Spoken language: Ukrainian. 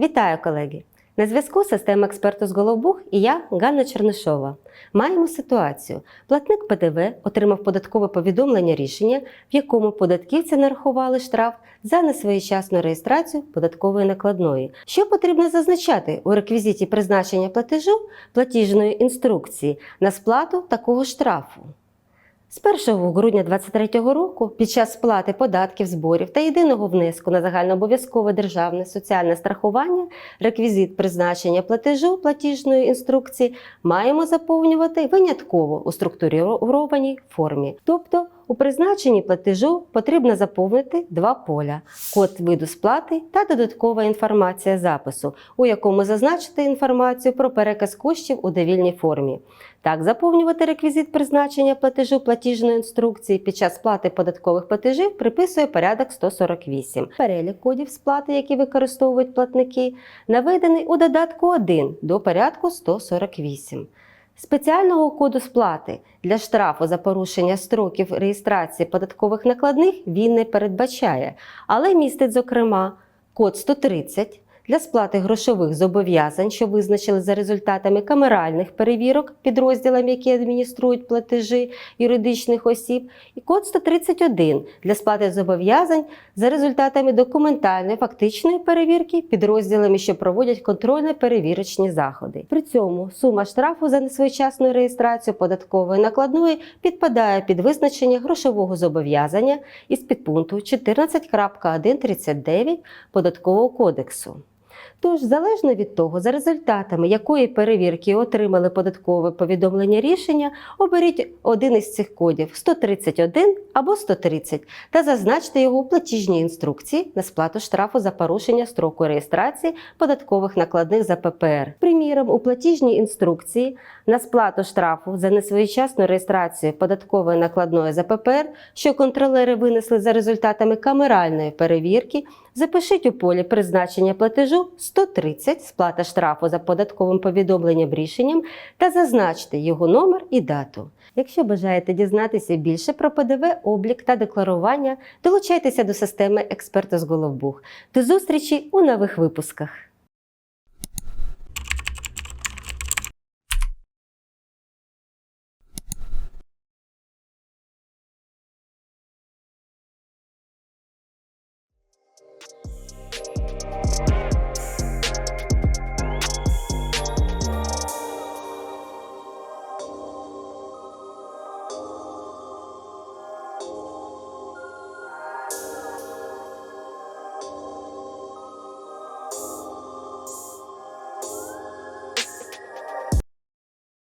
Вітаю, колеги! На зв'язку система експерту з Головбух і я, Ганна Чернишова. Маємо ситуацію. Платник ПДВ отримав податкове повідомлення рішення, в якому податківці нарахували штраф за несвоєчасну реєстрацію податкової накладної. Що потрібно зазначати у реквізиті призначення платежу платіжної інструкції на сплату такого штрафу? З 1 грудня 2023 року під час сплати податків, зборів та єдиного внеску на загальнообов'язкове державне соціальне страхування реквізит призначення платежу платіжної інструкції маємо заповнювати винятково у структурованій формі. Тобто у призначенні платежу потрібно заповнити два поля: код виду сплати та додаткова інформація запису, у якому зазначити інформацію про переказ коштів у довільній формі. Так, заповнювати реквізит призначення платежу платіжної інструкції під час сплати податкових платежів приписує порядок 148. Перелік кодів сплати, які використовують платники, наведений у додатку 1 до порядку 148. Спеціального коду сплати. Для штрафу за порушення строків реєстрації податкових накладних він не передбачає, але містить, зокрема, код 130 для сплати грошових зобов'язань, що визначили за результатами камеральних перевірок підрозділами, які адмініструють платежі юридичних осіб, і код 131 для сплати зобов'язань за результатами документальної фактичної перевірки підрозділами, що проводять контрольно-перевірочні заходи. При цьому сума штрафу за несвоєчасну реєстрацію податкової накладної підпадає під визначення грошового зобов'язання із підпункту 14.139 Податкового кодексу. Тож, залежно від того, за результатами якої перевірки отримали податкове повідомлення рішення, оберіть один із цих кодів 131 або 130 та зазначте його у платіжній інструкції на сплату штрафу за порушення строку реєстрації податкових накладних за ППР. Приміром, у платіжній інструкції на сплату штрафу за несвоєчасну реєстрацію податкової накладної за ППР, що контролери винесли за результатами камеральної перевірки, запишіть у полі призначення платежу 130 сплата штрафу за податковим повідомленням рішенням та зазначте його номер і дату. Якщо бажаєте дізнатися більше про ПДВ, облік та декларування, долучайтеся до системи експерта з Головбух. До зустрічі у нових випусках.